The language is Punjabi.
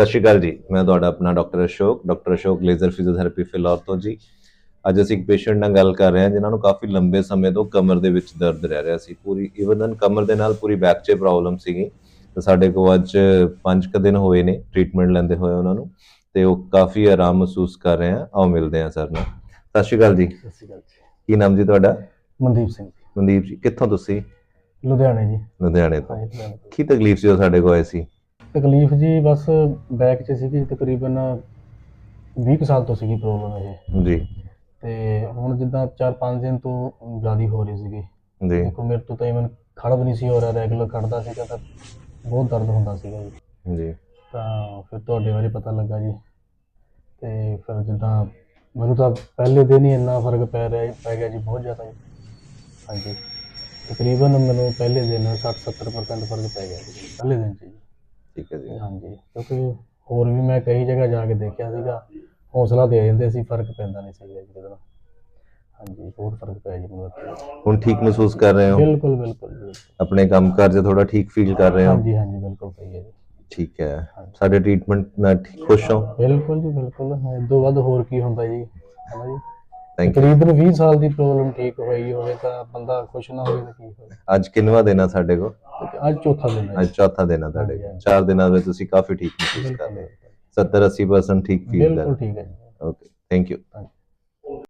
ਸਤਿ ਸ਼੍ਰੀ ਅਕਾਲ ਜੀ। ਮੈਂ ਤੁਹਾਡਾ ਆਪਣਾ doctor Ashok doctor Ashok laser physiotherapy Phillaur ਤੋਂ ਜੀ। ਅੱਜ ਅਸੀਂ ਇੱਕ ਪੇਸ਼ੈਂਟ ਨਾਲ ਗੱਲ ਕਰ ਰਹੇ ਹਾਂ ਜਿਨ੍ਹਾਂ ਨੂੰ ਕਾਫੀ ਲੰਬੇ ਸਮੇਂ ਤੋਂ ਕਮਰ ਦੇ ਵਿੱਚ ਦਰਦ ਰਹਿ ਰਿਹਾ ਸੀ। ਪੂਰੀ ਇਵਨ ਕਮਰ ਦੇ ਨਾਲ ਪੂਰੀ ਬੈਕ 'ਚ ਪ੍ਰੋਬਲਮ ਸੀਗੀ। ਤੇ ਸਾਡੇ ਕੋਲ ਅੱਜ 5 ਕੁ ਦਿਨ ਹੋਏ ਨੇ ਟ੍ਰੀਟਮੈਂਟ ਲੈਂਦੇ ਹੋਏ ਉਹਨਾਂ ਨੂੰ। ਤੇ ਉਹ ਕਾਫੀ ਆਰਾਮ ਮਹਿਸੂਸ ਕਰ ਰਹੇ ਆ। ਆਓ ਮਿਲਦੇ ਹਾਂ ਸਰ ਨਾਲ। ਸਤਿ ਸ਼੍ਰੀ ਅਕਾਲ ਜੀ। ਸਤਿ ਸ਼੍ਰੀ ਅਕਾਲ ਜੀ। ਕੀ ਨਾਮ ਜੀ ਤੁਹਾਡਾ? ਮਨਦੀਪ ਸਿੰਘ ਜੀ, ਮਨਦੀਪ ਜੀ ਕਿੱਥੋਂ ਤੁਸੀਂ? ਲੁਧਿਆਣੇ ਜੀ। ਲੁਧਿਆਣੇ ਤੋਂ। ਹਾਂਜੀ, ਲੁਧਿਆਣੇ ਤੋਂ। ਕੀ ਤਕਲੀਫ ਸੀ ਉਹ ਸਾਡੇ ਕੋਲ ਆਏ ਸੀ? ਤਕਲੀਫ ਜੀ ਬਸ ਬੈਕ 'ਚ ਸੀਗੀ ਤਕਰੀਬਨ 20 ਕੁ ਸਾਲ ਤੋਂ ਸੀਗੀ ਪ੍ਰੋਬਲਮ ਇਹ। ਜੀ। ਤੇ ਹੁਣ ਜਿੱਦਾਂ 4-5 ਦਿਨ ਤੋਂ ਜ਼ਿਆਦਾ ਹੋ ਰਹੀ ਸੀਗੀ। ਜੀ। ਦੇਖੋ ਮੇਰੇ ਤੋਂ ਤਾਂ ਇਵਨ ਖੜ ਵੀ ਨਹੀਂ ਸੀ ਹੋ ਰਿਹਾ ਰੈਗੂਲਰ ਖੜਦਾ ਸੀਗਾ ਤਾਂ ਬਹੁਤ ਦਰਦ ਹੁੰਦਾ ਸੀਗਾ ਜੀ। ਜੀ। ਤਾਂ ਫਿਰ ਤੁਹਾਡੇ ਬਾਰੇ ਪਤਾ ਲੱਗਾ ਜੀ। ਤੇ ਫਿਰ ਜਿੱਦਾਂ ਮੈਨੂੰ ਤਾਂ ਪਹਿਲੇ ਦਿਨ ਹੀ ਇੰਨਾ ਫ਼ਰਕ ਪੈ ਰਿਹਾ ਪੈ ਗਿਆ ਜੀ ਬਹੁਤ ਜ਼ਿਆਦਾ ਜੀ। ਹਾਂਜੀ। ਤਕਰੀਬਨ ਮੈਨੂੰ ਪਹਿਲੇ ਦਿਨ 60-70% ਫ਼ਰਕ ਪੈ ਗਿਆ ਜੀ ਪਹਿਲੇ ਦਿਨ ਜੀ। ਠੀਕ ਹੈ ਜੀ। ਹਾਂਜੀ ਕਿਉਂਕਿ ਹੋਰ ਵੀ ਮੈਂ ਕਈ ਜਗ੍ਹਾ ਜਾ ਕੇ ਦੇਖਿਆ ਸੀਗਾ ਹੌਸਲਾ ਦੇ ਦਿੰਦੇ ਸੀ ਫ਼ਰਕ ਪੈਂਦਾ ਨਹੀਂ ਸੀਗਾ ਜੀ ਨਾ। ਹਾਂਜੀ ਬਹੁਤ ਫ਼ਰਕ ਪਿਆ ਜੀ ਮੈਨੂੰ ਇੱਥੇ। ਹੁਣ ਠੀਕ ਮਹਿਸੂਸ ਕਰ ਰਹੇ ਹੋ? ਬਿਲਕੁਲ ਬਿਲਕੁਲ ਜੀ। ਆਪਣੇ ਕੰਮ ਕਾਜ 'ਚ ਥੋੜਾ ਠੀਕ ਫੀਲ ਕਰ ਰਹੇ ਹੋ? ਹਾਂਜੀ ਹਾਂਜੀ ਬਿਲਕੁਲ ਸਹੀ ਹੈ ਜੀ। ਠੀਕ ਹੈ। ਸਾਡੇ ਟ੍ਰੀਟਮੈਂਟ ਨਾਲ ਠੀਕ ਖੁਸ਼ ਹੋ? ਬਿਲਕੁਲ ਜੀ ਬਿਲਕੁਲ। ਇਸ ਤੋਂ ਵੱਧ ਹੋਰ ਕੀ ਹੁੰਦਾ ਜੀ? ਹੈ ਜੀ? ਥੈਂਕ ਯੂ ਤਕਰੀਬਨ 20 ਸਾਲ ਦੀ ਪ੍ਰੋਬਲਮ ਠੀਕ ਹੋਈ ਹੋਵੇ ਤਾਂ ਬੰਦਾ ਖੁਸ਼ ਨਾ ਹੋਵੇ ਤਾਂ ਕੀ ਹੋਵੇ? ਅੱਜ ਕਿੰਨਵਾ ਆ ਸਾਡੇ ਕੋਲ? ਅੱਜ ਚੌਥਾ ਦਿਨ ਹੈ ਅੱਜ। ਚੌਥਾ ਦਿਨ ਆ ਤੁਹਾਡੇ। ਚਾਰ ਦਿਨਾਂ ਵਿੱਚ ਤੁਸੀਂ ਕਾਫੀ ਠੀਕ ਮਹਿਸੂਸ ਕਰ ਬਿਲਕੁਲ ਰਹੇ ਹੋ। 70 80% ਠੀਕ ਫੀਲ ਬਿਲਕੁਲ ਕਰ ਠੀਕ ਹੈ ਓਕੇ ਥੈਂਕ ਯੂ